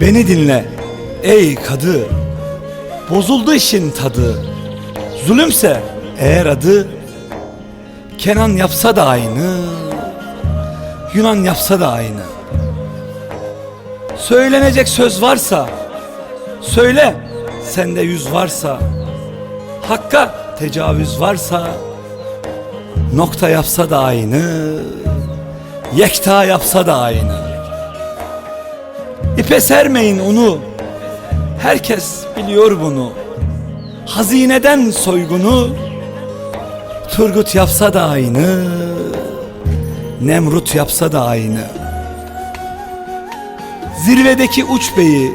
Beni dinle ey kadı. Bozuldu işin tadı. Zulümse eğer adı Kenan yapsa da aynı Yunan yapsa da aynı. Söylenecek söz varsa Söyle sende yüz varsa Hakka tecavüz varsa Nokta yapsa da aynı Yekta yapsa da aynı İpe sermeyin onu. Herkes biliyor bunu. Hazineden soygunu. Turgut yapsa da aynı Nemrut yapsa da aynı. Zirvedeki uç beyi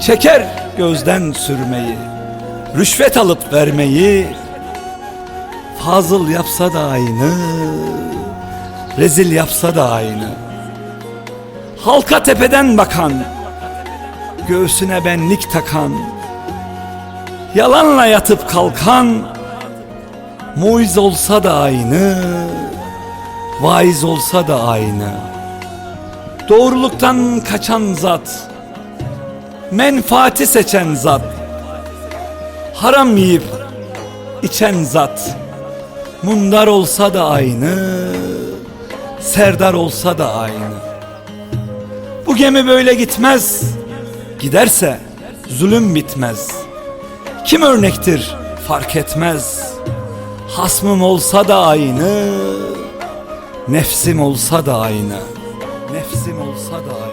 Çeker gözden sürmeyi Rüşvet alıp vermeyi Fazıl yapsa da aynı Rezil yapsa da aynı Halka tepeden bakan Göğsüne benlik takan Yalanla yatıp kalkan Muiz olsa da aynı Vaiz olsa da aynı. Doğruluktan kaçan zat Menfaati seçen zat Haram yiyip içen zat Mundar olsa da aynı Serdar olsa da aynı Bu gemi böyle gitmez. Giderse zulüm bitmez. Kim örnektir fark etmez. Hasmım olsa da aynı Nefsim olsa da aynı. Nefsim olsa da aynı